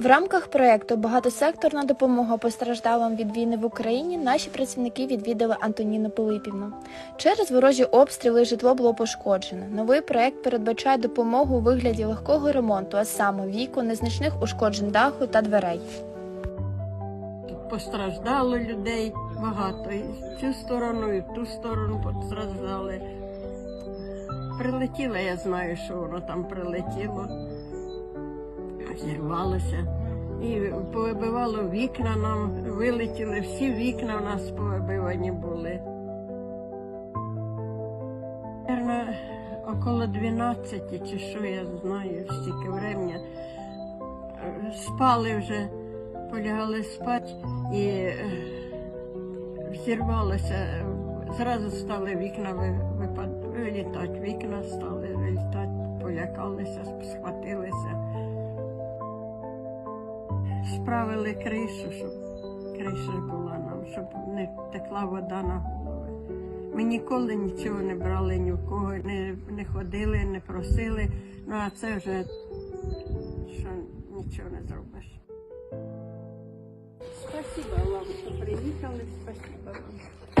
В рамках проєкту Багатосекторна допомога постраждалим від війни в Україні наші працівники відвідали Антоніну Пилипівну. Через ворожі обстріли житло було пошкоджене. Новий проєкт передбачає допомогу у вигляді легкого ремонту, а саме віку, незначних ушкоджень даху та дверей. Постраждало людей багато. І цю сторону, і ту сторону постраждали. Прилетіло, я знаю, що воно там прилетіло, зірвалося. І повибивало вікна нам, вилетіли, всі вікна у нас повибивані були. Наверно, около 12 чи що я знаю, стільки времени. Спали вже полягали спати і е, взірвалося. Зразу стали вікна випад- вилітати, вікна стали вилітати, полякалися, схватилися. Справили кришу, щоб криша була нам, щоб не текла вода на голови. Ми ніколи нічого не брали ні в кого, не, не ходили, не просили. Ну а це вже що нічого не зробиш. Спасибо вам, що приїхали. Спасибо вам.